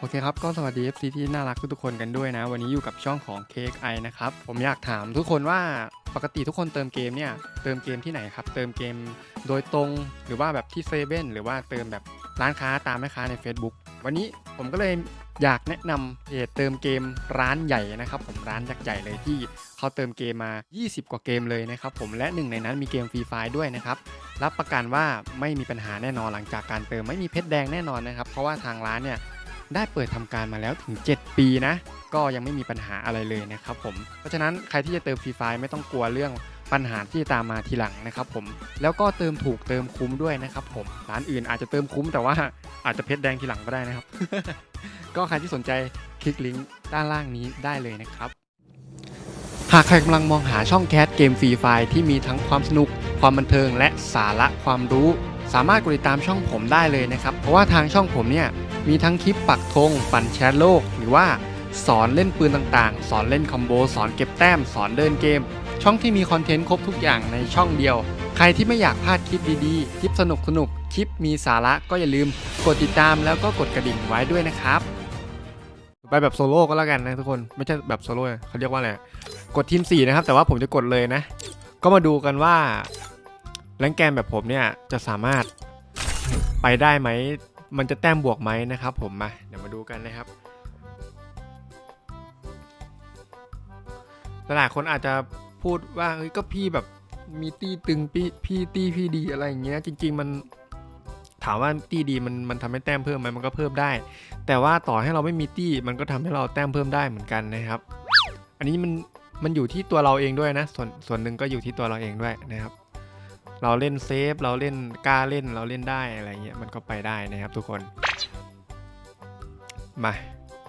โอเคครับ ก็สวัสดี FC ที่น่ารักทุกๆคนกันด้วยนะ วันนี้อยู่กับช่องของ KXI นะครับ ผมอยากถามทุกคนว่าปกติทุกคนเติมเกมเนี่ย เติมเกมที่ไหนครับ เติมเกมโดยตรงหรือว่าแบบที่เซเว่นหรือว่าเติมแบบร้านค้าตามแม่ค้าใน Facebook วันนี้ผมก็เลยอยากแนะนำเพจเติมเกมร้านใหญ่นะครับ ผมร้านยักษ์ใหญ่เลยที่เขาเติมเกมมา 20 กว่าเกมเลยนะครับผมและหนึ่งในนั้นมีเกมฟรีไฟด้วยนะครับรับประกันว่าไม่มีปัญหาแน่นอนหลังจากการเติมไม่มีเพชรแดงแน่นอนนะครับ เพราะว่าทางร้านเนี่ย ได้เปิดทำการมาแล้วถึง 7 ปีนะ ก็ยังไม่มีปัญหาอะไรเลยนะครับผม เพราะฉะนั้นใครที่จะเติมฟรีไฟไม่ต้องกลัวเรื่องปัญหาที่จะตามมาทีหลังนะครับผม แล้วก็เติมถูกเติมคุ้มด้วยนะครับผม ร้านอื่นอาจจะเติมคุ้มแต่ว่าอาจจะเพชรแดงทีหลังก็ได้นะครับ ก็ใครที่สนใจคลิกลิงก์ด้านล่างนี้ได้เลยนะครับ หากใครกำลังมองหาช่องแคสเกมฟรีไฟที่มีทั้งความสนุก ความบันเทิง และสาระความรู้ สามารถกดติดตามช่องผมได้เลยนะครับ เพราะว่าทางช่องผมเนี่ย มีทั้งคลิปปักธงปั่นแชทโลก หรือว่าสอนเล่นปืนต่างๆ สอนเล่นคอมโบ สอนเก็บแต้ม สอนเดินเกม ช่องที่มีคอนเทนต์ครบทุกอย่างในช่องเดียว ใครที่ไม่อยากพลาดคลิปดีๆ คลิปสนุกสนุกๆ คลิปมีสาระก็อย่าลืมกดติดตามแล้วก็กดกระดิ่งไว้ด้วยนะครับ ไปแบบโซโล่ก็แล้วกันนะทุกคน ไม่ใช่แบบโซโล่เขาเรียกว่าอะไร กดทีม 4 นะครับ แต่ว่าผมจะกดเลยนะ ก็มาดูกันว่าแรงแกนแบบผมเนี่ยจะสามารถไปได้ไหม มันจะแต้มบวกไหมนะครับ ผมมาเดี๋ยวมาดูกันนะครับ หลายคนอาจจะพูดว่าเฮ้ยก็พี่แบบมีตี้ตึงพี่พี่ตี้พี่ดีอะไรอย่างเงี้ยจริง ๆ มันถามว่าตี้ดีมันมันทำให้แต้มเพิ่มไหมมันก็เพิ่มได้ แต่ว่าต่อให้เราไม่มีตี้มันก็ทำให้เราแต้มเพิ่มได้เหมือนกันนะครับ อันนี้มันมันอยู่ที่ตัวเราเองด้วยนะ ส่วนส่วนหนึ่งก็อยู่ที่ตัวเราเองด้วยนะครับ เราเล่นเซฟ เราเล่นกล้าเล่นเราเล่นได้อะไรเงี้ยมันก็ไปได้นะครับทุกคน มา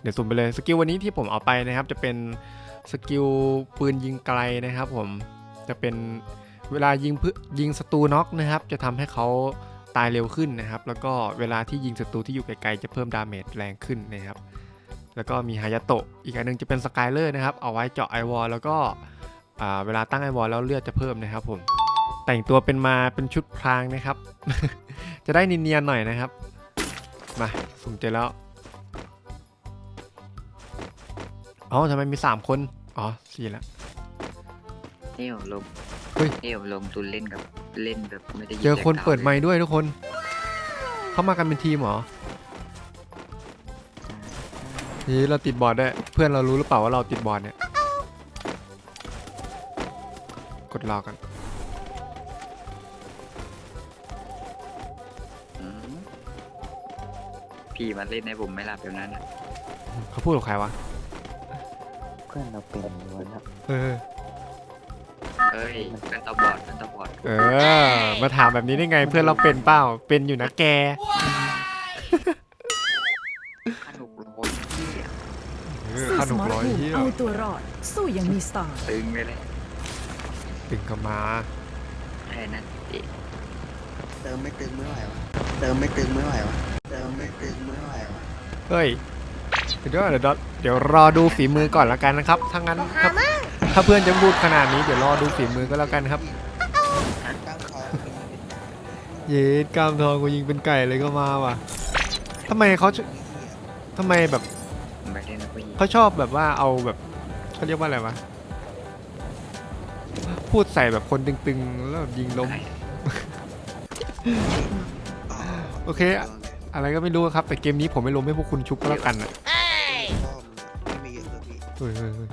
เดี๋ยวสุ่มไปเลยสกิลวันนี้ที่ผมเอาไปนะครับ จะเป็นสกิลปืนยิงไกลนะครับผมจะเป็นเวลายิงพืยิงศัตรูน็อกนะครับ จะทำให้เขาตายเร็วขึ้นนะครับ แล้วก็เวลาที่ยิงศัตรูที่อยู่ไกลๆจะเพิ่มดาเมจแรงขึ้นนะครับ แล้วก็มีฮายาโตะอีกอันหนึงจะเป็นสกายเลอร์นะครับ เอาไว้เจาะไอวอลแล้วก็เวลาตั้งไอวอลแล้วเลือดจะเพิ่มนะครับผม แต่งตัวเป็นมาเป็นชุดพรางนะครับ จะได้เนียนๆหน่อยนะครับ มาสุ่มเจอแล้วอ๋อทำไมมี3คน อ๋อสี่ละเที่ยวลงเฮ้ยเที่ยวลงตุนเล่นกับเล่นแบบไม่ได้ยิเจอคนสียงเปิดลยไมค์ด้วยทุกคน เข้ามากันเป็นทีมเหรอเฮ้ยเราติดบอร์ดได้วยเพื่อนเรารู้หรือเปล่าว่าเราติดบอร์ดเนี่ย กดรอกัน พี่มาเล่นให้ผมไม่หลับแบบนั้นนะเขาพูดกับใครวะเพื่อนเราเป็นวันละเออ เอ้ยเป็นตาบอดเป็นตาบอดเออ มาถามแบบนี้ได้ไงเพื่อนเราเป็นเปล่า เป็นอยู่นะแก ขนุกโรยพี่อะเออสู้ขสนมมรร้อยภูมิเที่ยวเอาตัวรอด สู้อยังมีสไตล์ตึงไปเลยตึงกับมา แค่นั้นเองเติมไม่ตึงไม่ไหววะเติมไม่ตึงไม่ไหววะ เติมไม่ตึงไม่ไหววะเฮ้ยเดี๋ยวเดี๋ยวเดี๋ยวรอดูฝีมือก่อนแล้วกันนะครับถ้างั้นถ้าถ้าเพื่อนจะพูดขนาดนี้เดี๋ยวรอดูฝีมือก็แล้วกันครับ ตั้งคอเย็ดกล้ามทองกูยิงเป็นไก่เลยก็มาว่ะทำไมเขาชทำไมแบบผมไปเล่นกับผู้หญิงเขาชอบแบบว่าเอาแบบเขาเรียกว่าอะไรวะพูดใส่แบบคนตึงๆ แล้วแบบยิงล้ม โอเค อะไรก็ไม่รู้ครับ แต่เกมนี้ผมไม่ล้มให้พวกคุณชุบก็แล้วกันอะไม่มีเยอะเลยพี่เฮ้ยเฮ้ยเฮ้ย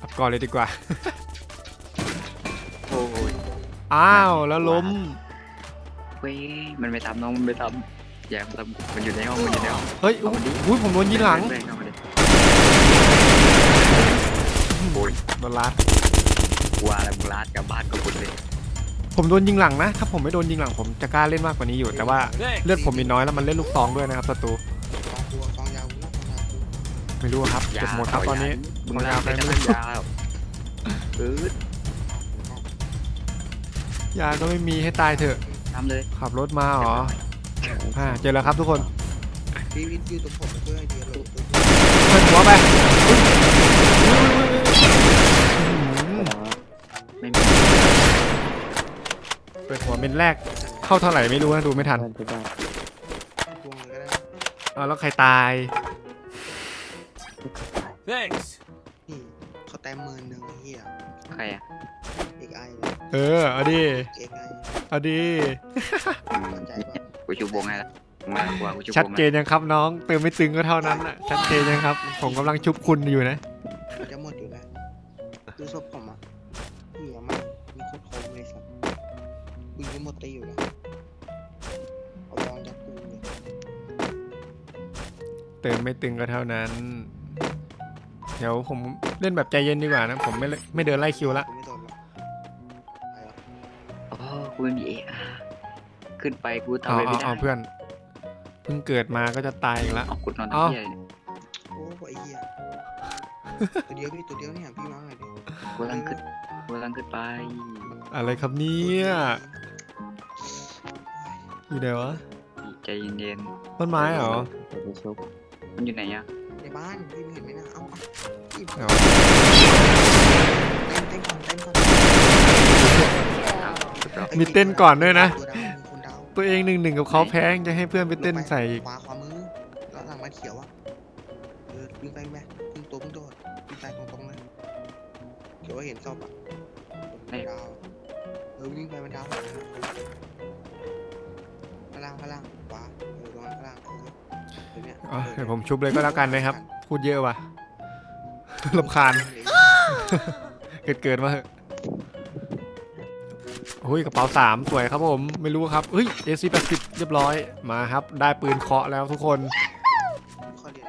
อัพก่อนเลยดีกว่า โอ้ยอ้าวแล้วล้ม เว้ยมันไปทำน้องมันไปทำอย่ามันทำมันอยู่ในห้องมันอยู่ในห้องเฮ้ยอุ๊ยอุ้ยผมโดนยิงหลังเพื่อนเข้ามาดิโดนลัดกลัวอะไรมึงลาดกลับบ้านก็คุณเลย ผมโดนยิงหลังนะ ถ้าผมไม่โดนยิงหลังผมจะกล้าเล่นมากกว่านี้อยู่ แต่ว่าเลือดผมมีน้อยแล้วมันเล่นลูกซองด้วยนะครับศัตรูกองตัวกองยาวกองยาวไม่รู้ครับเก็บหมดครับตอนนี้มึงลาดไปไม่ยาวเออยาก็ไม่มีให้ตายเถอะทำเลยขับรถมาเหรออ่าเจอแล้วครับทุกคน พี่วิทย์ยืนตรงผมเพื่อให้ดีเลยเเปิดหัวเม็ดแรกเข้าเท่าไหร่ไม่รู้นะดูไม่ทันวงเลยก็ได้เอาแล้วใครตาย Thanks. นี่เขาแต้มหมื่นหนึ่งไอ้เหี้ยใครอะเอกไอเลยเออเอาดิเอกไอเอาดิสนใจป่ะกูชูวงให้ละมากกว่ากูชูวงชัดเจให้นยังครับน้องเติมไม่ตึงก็เท่านั้นอะชัดเจนยังครับ ผมกำลังชุบคุณอยู่นะ เติมไม่ตึงก็เท่านั้น เดี๋ยวผมเล่นแบบใจเย็นดีกว่านะ ผมไม่เล่นไม่เดินไล่คิวละ กูไม่โดนหรอกไปแล้วโอ้กูไม่มีเออาขึ้นไปกูทำเอาอะไรเอาไม่ได้เอาเพื่อน เพิ่งเกิดมาก็จะตายอีกแล้วเอากูนอนเอาทำเหี้ยเนี่ยโอ้ไอ้เหี้ยตัวเดียวพี่ตัวเดียวเนี่ยพี่มาหน่อยดิกูกำลังขึ้นกูกำลังขึ้นไปอะไรครับเนี่ยอยู่ไหนวะ ใจเย็นต้นไม้เหรอๆ มันอยู่ไหนอะในบ้านพี่ไม่เห็นไหมนะ เอ้าเอาพี่เอาเต้นเต้นก่อนเต้นก่อนมีเต้นก่อนด้วยนะ ตัวดาวมีคนดาวตัวเองหนึ่งหนึ่งกับเขาแพ้งจะให้เพื่อนไปเต้นใส่อีกขวาขวามือแล้วหลังมาเขียวอะเออวิ่งไปแม่วิ่งตัววิ่งโดดวิ่งไปตรงๆเลยเขียวว่าเห็นศพอะมันดาวเออวิ่งไปมันดาวข้างล่างข้างล่าง เดี๋ยวเนี้ยอ๋อเดี๋ยวผมชุบเลยก็แล้วกันนะครับ พูดเยอะว่ะ ลำคาญ เกิดเกิดมาเหอะโอ้ยกระเป๋าสามสวยครับผมไม่รู้ครับเฮ้ย AC 80เรียบร้อยมาครับ ได้ปืนเคาะแล้วทุกคนข้อเรียน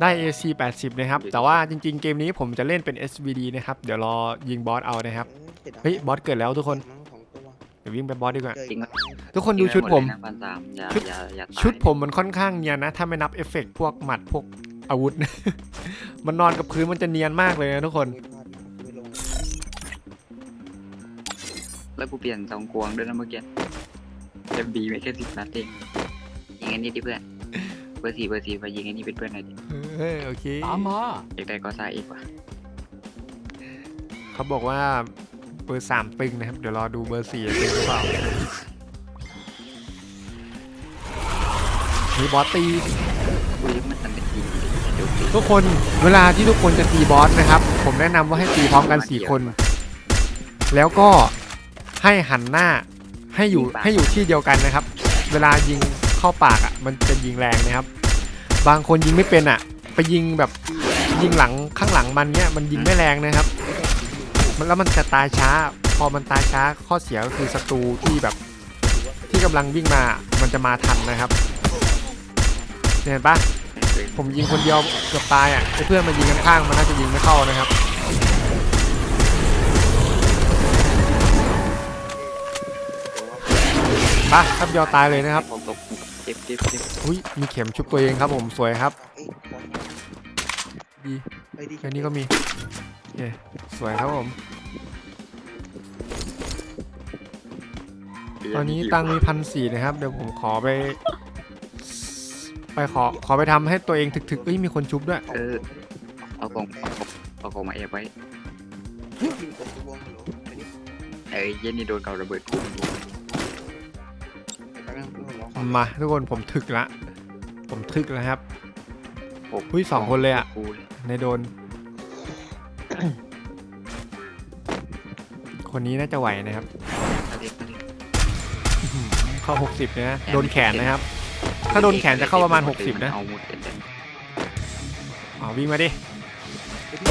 ได้ AC 80นะครับ แต่ว่าจริง ๆ เกมนี้ผมจะเล่นเป็น SVD นะครับ เดี๋ยวรอยิงบอสเอานะครับ เฮ้ยบอสเกิดแล้วทุกคนเดี๋ยววิ่งไปบอสดีกว่าทุกคนดูชุดผมยิงไห เลยนะพันสามอย่าชุดอย่าอย่าตายชุดผมมันค่อนข้างเนียนนะ ถ้าไม่นับเอฟเฟกต์พวกหมัดพวกอาวุธ มันนอนกับพื้นมันจะเนียนมากเลยนะทุกคน แล้วกูเปลี่ยนสองกวงด้วยนะเมื่อกี้จะบีไปแค่สิบนัดเองยิงไอ้นี่ดิเพื่อนเบอร์สี่เบอร์สี่ไปยิงไอ้นี่เป็นเพื่อนหน่อยดิเฮ้ยโอเคตามมาอยากได้ก็ซ่าอีกว่ะเขาบอกว่าเบอร์สามตึงนะครับ เดี๋ยวรอดูเบอร์สี่ตึงหรือเปล่า มีบอสตีกูยังไม่ทันได้ยิงเลยเดี๋ยวตีทุกคนเวลาที่ทุกคนจะตีบอสนะครับ ผมแนะนำว่าให้ตีพร้อมกัน 4 คน แล้วก็ให้หันหน้าให้อยู่ให้อยู่ที่เดียวกันนะครับ เวลายิงเข้าปากอะมันจะยิงแรงนะครับ บางคนยิงไม่เป็นอะ ไปยิงแบบยิงหลังข้างหลังมันเนี้ยมันยิงไม่แรงนะครับ มันแล้วมันจะตายช้า พอมันตายช้าข้อเสียก็คือศัตรูที่แบบที่กำลังวิ่งมามันจะมาทันนะครับ เห็นปะผมยิงคนเดียวเกือบตายอะไอ้เพื่อนมันยิงกันข้างมันน่าจะยิงไม่เข้านะครับปะครับยอตายเลยนะครับผมตกเจ็บเจ็บเจ็บอุ้ยมีเข็มชุบตัวเองครับผมสวยครับดีไอ้ดิแค่นี้ก็มีโอเคสวยครับผมตอนนี้ตังค์มีพันสี่นะครับ เดี๋ยวผมขอไป ไปขอขอไปทำให้ตัวเองถึกๆเอ้ยมีคนชุบด้วย เออ เอากล่องเอากล่องเอากล่องมาแอบไว้ยิงกดตัววงเหรอไอ้นี่เอ้ยเย็นนี่โดนเก่าระเบิดกูไอ้กำลังผมรอความมาทุกคนผมถึกละ ผมถึกแล้วครับโอ้อุ้ยสองคนเลยอะกูเลยในโดน คนนี้น่าจะไหวนะครับทะเลทะเลเข้า 60นะ โดนแขนนะครับ ถ้าโดนแขนจะเข้าประมาณ 60 นะ เอาหมดเต็มอ๋อวิ่งมาดิไอ้พี่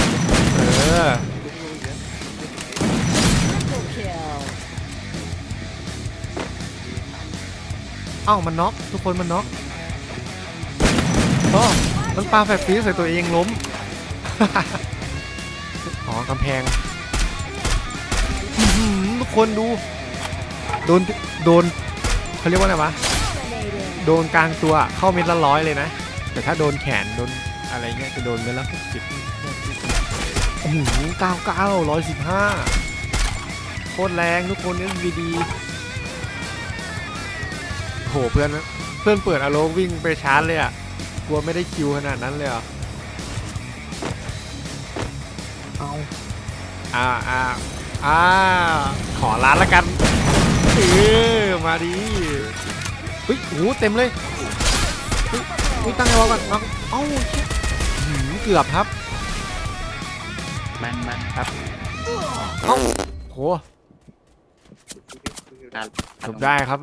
เออดูดูเยอะ Triple kill. เอ้ามันน็อกทุกคนมันน็อกอ๋อมันปาแฟร์ฟีใส่ตัวเองล้ม อ๋อกำแพงอื้อหือทุกคนดู โดน โดนเขาเรียกว่าอะไรวะ Dominating. โดนกลางตัวเข้าเม็ดละร้อยเลยนะ แต่ถ้าโดนแขนโดนอะไรเงี้ยจะโดนเม็ดละหกสิบโอ้โหเก้าเก้าร้อยสิบห้าโคตรแรงทุกคนเล่นดีโหเพื่อนเพื่อนเปิดอารมวิ่งไปชาร์จเลยอะกลัวไม่ได้คิวขนาดนั้นเลยเหรอเอาอ่าอ่าอ่าขอร้านละกันเออมาดิ เฮ้ยโอ้โหเต็มเลยเฮ้ยเฮ้ยตั้งไงวะก่อนเอาเอ้าเชี่ยหืมเกือบครับบ้านบ้านเอ้าโหการจบได้ครับ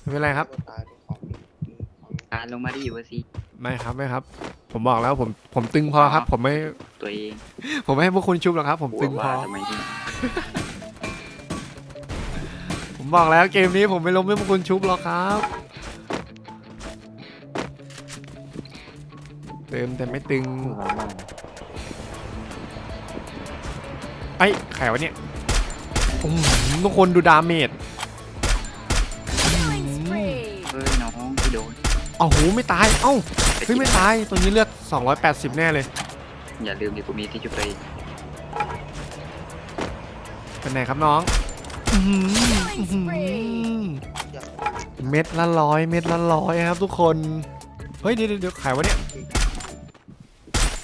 ไม่เป็นไรครับตายเป็นของของการลงมาที่อยู่เบอร์สี่ไม่ครับไม่ครับ ผมบอกแล้วผมผมตึงพอครับ ผมไม่ตัวเอง ผมไม่ให้พวกคุณชุบหรอกครับ ผมตึงพอว่าทำไมที่ ผมบอกแล้วเกมนี้ผมไม่ล้มให้พวกคุณชุบหรอกครับ เติมแต่ไม่ตึงไอ้ยใครวะเนี่ยอื้อหือทุกคนดูดาเมจ Killing spree. เฮ้ยน้องที่โดนเอ้าโหไม่ตาย เอ้าเฮ้ยไม่ตาย ตัวนี้เลือด 280 แน่เลย อย่าลืมดิกูมีที่จุดไปเป็นไงครับน้องอื้อหืออื้อหือ เม็ดละร้อยเม็ดละร้อยครับทุกคน เฮ้ยเดี๋ยวเดี๋ยวเดี๋ยวขายวะเนี่ย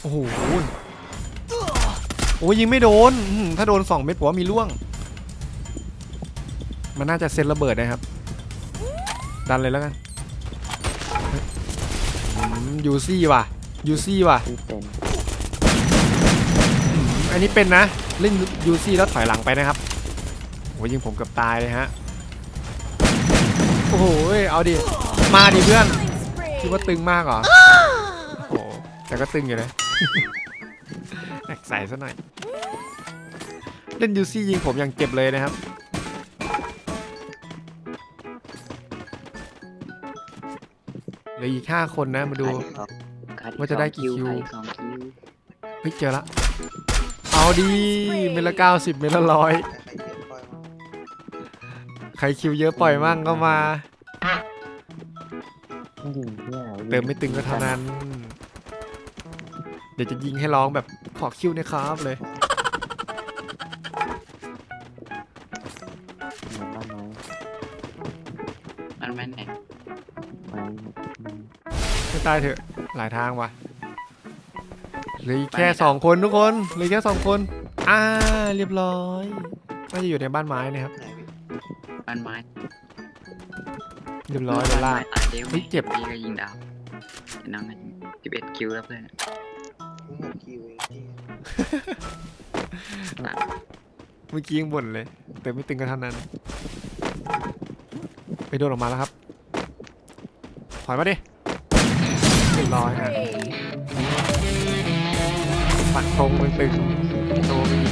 โอ้โหโอ้ยยิงไม่โดนอื้อหือถ้าโดน2เม็ดผมว่ามีล่วง มันน่าจะเซ็นระเบิดนะครับ ดันเลยแล้วกันเฮ้ยอืมยูซี่ว่ะยูซี่ว่ะอืมอันนี้เป็นนะ เล่นยูซี่แล้วถอยหลังไปนะครับ โอ้ยยิงผมเกือบตายเลยฮะ โอ้โห เอาดิ มาดิเพื่อน Killing คิด spree. ว่าตึงมากเหรอ โอ้โห แต่ก็ตึงอยู่นะแอกใส่ซะหน่อย เล่นยูซี่ยิงผมอย่างเจ็บเลยนะครับ เหลืออีกห้าคนนะ มาดู ว่าจะได้กี่คิวสองคิวเฮ้ยเจอละ เอาดี เมตรละเก้าสิบเมตรละร้อยใครเขียนปล่อยมาใครคิวเยอะปล่อยมั่งก็มาเติมไม่ตึงก็เท่านั้น เดี๋ยวจะยิงให้ร้องแบบขอคิวหนะครับเลยมันแม่นไหนไม่ตายเถอะ หลายทางว่ะเหลืออีกแค่สองคนทุกคนเหลือแค่สองคน อ่า เรียบร้อยน่าจะอยู่ในบ้านไม้นะครับ ไหนพี่บ้านไม้เรียบร้อยแล้วล่าบ้นไม้ตายเร็วเฮ้ยเจ็บ พี่ก็ยิงดาวจะนั่งกันสิบเอ็ดคิวแล้วเพื่อนมึงหมดคิวเองที่เมื่อกี้ยังบ่นเลย แต่ไม่ตึงก็เท่านั้น ไปโดนออกมาแล้วครับ ถอยมาดิเรียบร้อยฮะ Spree. ปักธงมันตึงโตไปอีก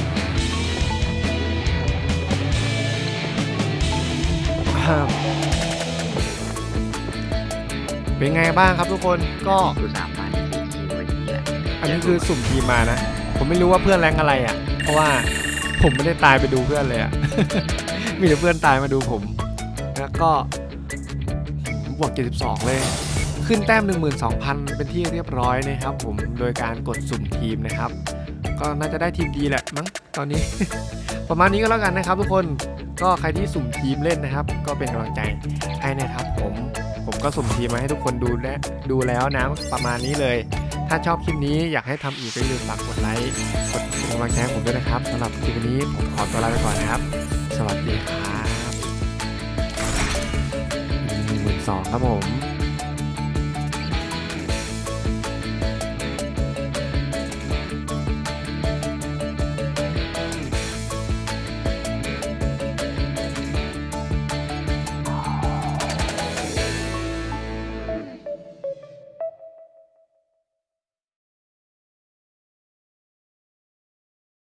เป็นไงบ้างครับทุกคนก็ดูสามพันสี่คิวไอ้เหี้ยอันนี้คือสุ่มทีมมานะ ผมไม่รู้ว่าเพื่อนแรงอะไรอะ เพราะว่าผมไม่ได้ตายไปดูเพื่อนเลยอะ มีแต่เพื่อนตายมาดูผม แล้วก็บวก 72 เลย ขึ้นแต้ม 12,000 เป็นที่เรียบร้อยนะครับผม โดยการกดสุ่มทีมนะครับ ก็น่าจะได้ทีมดีแหละมั้งตอนนี้ ประมาณนี้ก็แล้วกันนะครับ ทุกคนก็ใครที่สุ่มทีมเล่นนะครับ ก็เป็นกำลังใจให้นะครับ ผมผมก็สุ่มทีมมาให้ทุกคนดูและดูแล้วนะประมาณนี้เลย ถ้าชอบคลิปนี้อยากให้ทำอีกก็อย่าลืมฝากกดไลค์กดกำลังใจให้ผมด้วยนะครับสำหรับคลิปนี้ผมขอตัวลาไปก่อนนะครับ สวัสดีครับหนึ่งหมื่นสองครับผม